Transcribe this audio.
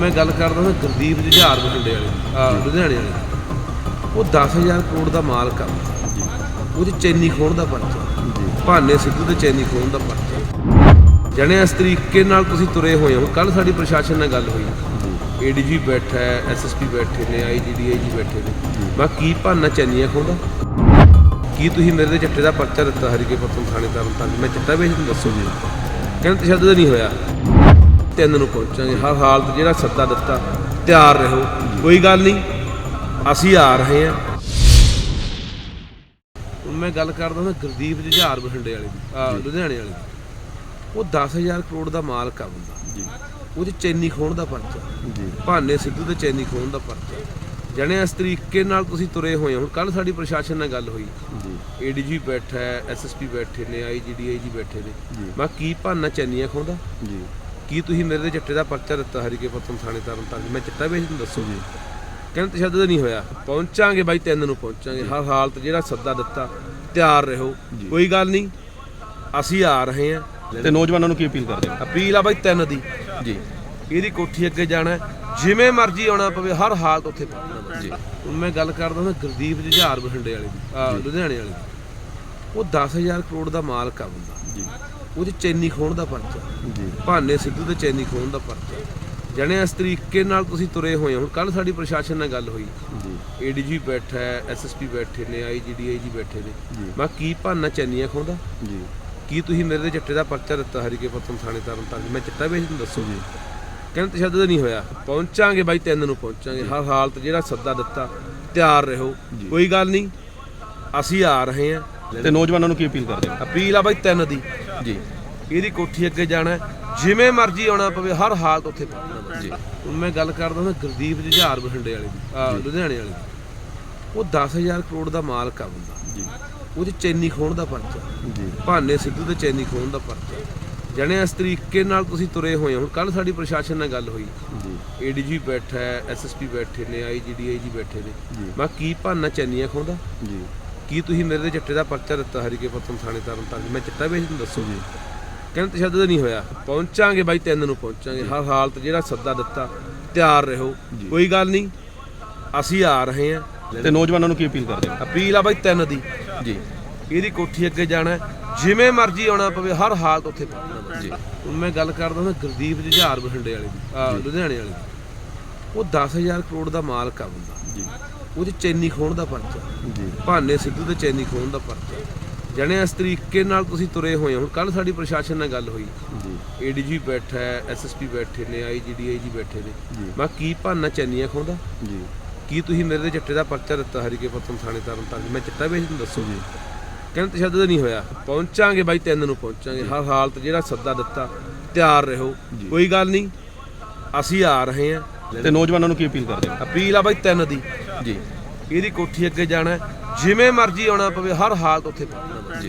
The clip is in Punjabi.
ਮੈਂ ਗੱਲ ਕਰਦਾ ਹਾਂ ਗੁਰਦੀਪ ਜੁਝਾਰ ਬਠਿੰਡੇ ਵਾਲੇ ਆ ਲੁਧਿਆਣੇ ਵਾਲੇ। ਉਹ 10000 ਕਰੋੜ ਦਾ ਮਾਲਕ ਆ। ਉਹਦੇ ਚੈਨੀ ਖੋਣ ਦਾ ਪਰਚਾ। ਭਾਨੇ ਸਿੱਧੂ ਦੇ ਚੈਨੀ ਖੋਣ ਦਾ ਪਰਚਾ। ਜਣੇ ਇਸ ਤਰੀਕੇ ਨਾਲ ਤੁਸੀਂ ਤੁਰੇ ਹੋਏ ਹੋ। ਕੱਲ ਸਾਡੀ ਪ੍ਰਸ਼ਾਸਨ ਨਾਲ ਗੱਲ ਹੋਈ। ਏਡੀਜੀ ਬੈਠਾ ਹੈ ਐਸਐਸਪੀ ਬੈਠੇ ਨੇ ਆਈਜੀਡੀਆਈਜੀ ਬੈਠੇ ਨੇ। ਮੈਂ ਕੀ ਭਾਨਾ ਚੈਨੀਆਂ ਖੋਂਦਾ ਕੀ ਤੁਸੀਂ ਮੇਰੇ ਦੇ ਚੱਟੇ ਦਾ ਪਰਚਾ ਦਿੱਤਾ ਹਰੀਕੇ ਪੱਤਨ ਥਾਣੇ ਤਰਨ ਮੈਂ ਚਿੱਟਾ ਵੇਚ ਨੂੰ ਦੱਸੋ? ਜੀ। ਕਹਿੰਦੇ ਤਸ਼ੱਦਦ ਨਹੀਂ ਹੋਇਆ। ਤਿੰਨ ਨੂੰ ਪਹੁੰਚਾਂਗੇ। ਹਰ ਹਾਲਤ ਜਿਹੜਾ ਸੱਦਾ ਦਿੱਤਾ ਤਿਆਰ ਰਹੋ। ਕੋਈ ਗੱਲ ਨਹੀਂ ਅਸੀਂ ਆ ਰਹੇ ਹਾਂ। ਹੁਣ ਮੈਂ ਗੱਲ ਕਰਦਾ ਹਾਂ ਗੁਰਦੀਪ ਜੁਝਾਰ ਬਠਿੰਡੇ ਵਾਲੇ ਦੀ ਆ ਲੁਧਿਆਣੇ ਵਾਲੇ ਦੀ। ਉਹ 10000 ਕਰੋੜ ਦਾ ਮਾਲਕ ਆ ਬੰਦਾ। ਜੀ। ਉਹਦੇ ਚੈਨੀ ਖੋਣ ਦਾ ਪਰਚਾ। ਜੀ। ਭਾਨੇ ਸਿੱਧੂ ਦੇ ਚੈਨੀ ਖੋਣ ਦਾ ਪਰਚਾ। ਜਣੇ ਇਸ ਤਰੀਕੇ ਨਾਲ ਤੁਸੀਂ ਤੁਰੇ ਹੋਏ ਹੋ। ਕੱਲ ਸਾਡੀ ਪ੍ਰਸ਼ਾਸਨ ਨਾਲ ਗੱਲ ਹੋਈ। ਜੀ। ਏਡੀਜੀ ਬੈਠਾ ਐਸਐਸਪੀ ਬੈਠੇ ਨੇ ਆਈਜੀਡੀਆਈਜੀ ਬੈਠੇ ਨੇ। ਮੈਂ ਕੀ ਭਾਨਾ ਚੈਨੀਆਂ ਖੋਂਦਾ ਜੀ। ਕੀ ਤੁਸੀਂ ਮੇਰੇ ਦੇ ਚੱਟੇ ਦਾ ਪਰਚਾ ਦਿੱਤਾ ਹਰੀਕੇ ਪੱਤਨ ਥਾਣੇ ਤਰਨ ਤਾਰਨ? ਮੈਂ ਚਿੱਟਾ ਵੇਚ ਨੂੰ ਦੱਸੋ ਜੀ ਕਹਿੰਦੇ ਤਸ਼ੱਦਦ ਨਹੀਂ ਹੋਇਆ। ਪਹੁੰਚਾਂਗੇ ਬਾਈ ਤਿੰਨ ਨੂੰ ਪਹੁੰਚਾਂਗੇ। ਹਰ ਹਾਲਤ ਜਿਹੜਾ ਸੱਦਾ ਦਿੱਤਾ ਤਿਆਰ ਰਹੋ। ਕੋਈ ਗੱਲ ਨਹੀਂ। ਅਸੀਂ ਆ ਰਹੇ ਹਾਂ। ਤੇ ਨੌਜਵਾਨਾਂ ਨੂੰ ਕੀ ਅਪੀਲ ਕਰਦੇ ਹੋ? ਅਪੀਲ ਆ ਬਾਈ ਤਿੰਨ ਦੀ। ਜੀ। ਇਹਦੀ ਕੋਠੀ ਅੱਗੇ ਜਾਣਾ। ਜਿਵੇਂ ਮਰਜ਼ੀ ਆਉਣਾ ਪਵੇ ਹਰ ਹਾਲਤ ਉੱਥੇ ਪਹੁੰਚਣਾ। ਜੀ। ਹੁਣ ਮੈਂ ਗੱਲ ਕਰਦਾ ਹਾਂ ਗੁਰਦੀਪ ਜੁਝਾਰ ਬਠਿੰਡੇ ਵਾਲੇ ਦੀ ਲੁਧਿਆਣੇ ਵਾਲੇ ਦੀ। ਉਹ 10000 ਕਰੋੜ ਦਾ ਮਾਲਕ ਆ ਬੰਦਾ। ਜੀ। ਉਹਦੇ ਚੈਨੀ ਖੋਣ ਦਾ ਪਰਚਾ। ਜੀ। ਭਾਨੇ ਸਿੱਧੂ ਦੇ ਚੈਨੀ ਖੋਣ ਦਾ ਪਰਚਾ। ਜਣੇ ਇਸ ਤਰੀਕੇ ਨਾਲ ਤੁਸੀਂ ਤੁਰੇ ਹੋਏ ਹੋ। ਕੱਲ ਸਾਡੀ ਪ੍ਰਸ਼ਾਸਨ ਨਾਲ ਗੱਲ ਹੋਈ। ਜੀ। ਏਡੀਜੀ ਬੈਠਾ ਹੈ ਐਸਐਸਪੀ ਬੈਠੇ ਨੇ ਆਈਜੀਡੀਆਈਜੀ ਬੈਠੇ ਨੇ। ਮੈਂ ਕੀ ਭਾਨਾ ਚੈਨੀਆਂ ਖੋਂਦਾ? ਜੀ। ਕੀ ਤੁਸੀਂ ਮੇਰੇ ਦੇ ਚੱਟੇ ਦਾ ਪਰਚਾ ਦਿੱਤਾ ਹਰੀਕੇ ਪੱਤਨ ਥਾਣੇ ਤਰਨ ਤਾਰਨ? ਮੈਂ ਚਿੱਟਾ ਵੇਚ ਨੂੰ ਦੱਸੋ ਜੀ। ਕਹਿੰਦੇ ਤਸ਼ੱਦਦ ਨਹੀਂ ਹੋਇਆ। ਪਹੁੰਚਾਂਗੇ ਬਾਈ ਤਿੰਨ ਨੂੰ ਪਹੁੰਚਾਂਗੇ। ਹਰ ਹਾਲਤ ਜਿਹੜਾ ਸੱਦਾ ਦਿੱਤਾ ਤਿਆਰ ਰਹੋ। ਕੋਈ ਗੱਲ ਨਹੀਂ। ਅਸੀਂ ਆ ਰਹੇ ਹਾਂ। ਤੇ ਨੌਜਵਾਨਾਂ ਨੂੰ ਕੀ ਅਪੀਲ ਕਰਦੇ ਹੋ? ਅਪੀਲ ਆ ਬਾਈ ਤਿੰਨ ਦੀ। ਜੀ। ਇਹਦੀ ਕੋਠੀ ਅੱਗੇ ਜਾਣਾ ਹੈ। ਜਿਵੇਂ ਮਰਜ਼ੀ ਆਉਣਾ ਪਵੇ ਹਰ ਹਾਲਤ ਉੱਥੇ ਪਹੁੰਚਣਾ ਜੀ। ਹੁਣ ਮੈਂ ਗੱਲ ਕਰਦਾ ਹਾਂ ਗੁਰਦੀਪ ਜੁਝਾਰ ਬਠਿੰਡੇ ਵਾਲੇ ਦੀ ਲੁਧਿਆਣੇ ਵਾਲੇ ਦੀ। ਉਹ 10000 ਕਰੋੜ ਦਾ ਮਾਲਕ ਆ ਬੰਦਾ। ਜੀ। ਉਹਦੇ ਚੈਨੀ ਖੋਣ ਦਾ ਪਰਚਾ। ਜੀ। ਭਾਨੇ ਸਿੱਧੂ ਦੇ ਚੈਨੀ ਖੋਣ ਦਾ ਪਰਚਾ। ਜਣੇ ਇਸ ਤਰੀਕੇ ਨਾਲ ਤੁਸੀਂ ਤੁਰੇ ਹੋਏ ਹੋ। ਕੱਲ ਸਾਡੀ ਪ੍ਰਸ਼ਾਸਨ ਨਾਲ ਗੱਲ ਹੋਈ। ਜੀ। ਏਡੀਜੀ ਬੈਠਾ ਹੈ ਐਸਐਸਪੀ ਬੈਠੇ ਨੇ ਆਈਜੀਡੀਆਈਜੀ ਬੈਠੇ ਨੇ। ਮੈਂ ਕੀ ਭਾਨਾ ਚੈਨੀਆਂ ਖੋਂਦਾ ਜੀ। ਕੀ ਤੁਸੀਂ ਮੇਰੇ ਦੇ ਚੱਟੇ ਦਾ ਪਰਚਾ ਦਿੱਤਾ ਹਰੀਕੇ ਪੱਤਨ ਥਾਣੇ ਤਰਨ ਤਾਰਨ ਮੈਂ ਚਿੱਟਾ ਵੇਚ ਨੂੰ ਦੱਸੋ ਜੀ। ਕਹਿੰਦੇ ਤਸ਼ੱਦਦ ਨਹੀਂ ਹੋਇਆ। ਪਹੁੰਚਾਂਗੇ ਬਾਈ ਤਿੰਨ ਨੂੰ ਪਹੁੰਚਾਂਗੇ। ਹਰ ਹਾਲਤ ਜਿਹੜਾ ਸੱਦਾ ਦਿੱਤਾ ਤਿਆਰ ਰਹੋ। ਕੋਈ ਗੱਲ ਨਹੀਂ। ਅਸੀਂ ਆ ਰਹੇ ਹਾਂ। ਤੇ ਨੌਜਵਾਨਾਂ ਨੂੰ ਕੀ ਅਪੀਲ ਕਰਦੇ ਹੋ? ਅਪੀਲ ਆ ਬਾਈ ਤਿੰਨ ਦੀ। ਜੀ। ਇਹਦੀ ਕੋਠੀ ਅੱਗੇ ਜਾਣਾ। ਜਿਵੇਂ ਮਰਜ਼ੀ ਆਉਣਾ ਪਵੇ ਹਰ ਹਾਲਤ ਉੱਥੇ ਪਹੁੰਚਣਾ। ਜੀ। ਹੁਣ ਮੈਂ ਗੱਲ ਕਰਦਾ ਹਾਂ ਗੁਰਦੀਪ ਜੁਝਾਰ ਬਠਿੰਡੇ ਵਾਲੇ ਦੀ ਲੁਧਿਆਣੇ ਵਾਲੇ ਦੀ। ਉਹ 10000 ਕਰੋੜ ਦਾ ਮਾਲਕ ਆ ਬੰਦਾ। ਜੀ। ਉਹਦੇ ਚੈਨੀ ਖੋਣ ਦਾ ਪਰਚਾ। ਜੀ। ਭਾਨੇ ਸਿੱਧੂ ਦੇ ਚੈਨੀ ਖੋਣ ਦਾ ਪਰਚਾ। ਜਣੇ ਇਸ ਤਰੀਕੇ ਨਾਲ ਤੁਸੀਂ ਤੁਰੇ ਹੋਏ ਹੋ। ਕੱਲ ਸਾਡੀ ਪ੍ਰਸ਼ਾਸਨ ਨਾਲ ਗੱਲ ਹੋਈ। ਜੀ। ਏਡੀਜੀ ਬੈਠਾ ਹੈ ਐਸਐਸਪੀ ਬੈਠੇ ਨੇ ਆਈਜੀਡੀਆਈਜੀ ਬੈਠੇ ਨੇ। ਮੈਂ ਕੀ ਭਾਨਾ ਚੈਨੀਆਂ ਖੋਂਦਾ? ਜੀ। ਕੀ ਤੁਸੀਂ ਮੇਰੇ ਦੇ ਚੱਟੇ ਦਾ ਪਰਚਾ ਦਿੱਤਾ ਹਰੀਕੇ ਪੱਤਨ ਥਾਣੇ ਤਰਨ ਤਾਰਨ? ਮੈਂ ਚਿੱਟਾ ਵੇਚ ਨੂੰ ਦੱਸੋ ਜੀ। ਕਹਿੰਦੇ ਤਸ਼ੱਦਦ ਨਹੀਂ ਹੋਇਆ। ਪਹੁੰਚਾਂਗੇ ਬਾਈ ਤਿੰਨ ਨੂੰ ਪਹੁੰਚਾਂਗੇ। ਹਰ ਹਾਲਤ ਜਿਹੜਾ ਸੱਦਾ ਦਿੱਤਾ ਤਿਆਰ ਰਹੋ। ਕੋਈ ਗੱਲ ਨਹੀਂ। ਅਸੀਂ ਆ ਰਹੇ ਹਾਂ। ਤੇ ਨੌਜਵਾਨਾਂ ਨੂੰ ਕੀ ਅਪੀਲ ਕਰਦੇ ਹੋ? ਅਪੀਲ ਆ ਬਾਈ ਤਿੰਨ ਦੀ। ਜੀ। ਇਹਦੀ ਕੋਠੀ ਅੱਗੇ ਜਾਣਾ ਹੈ। ਜਿਵੇਂ ਮਰਜ਼ੀ ਆਉਣਾ ਪਵੇ ਹਰ ਹਾਲਤ ਉੱਥੇ ਪਹੁੰਚਣਾ। ਜੀ।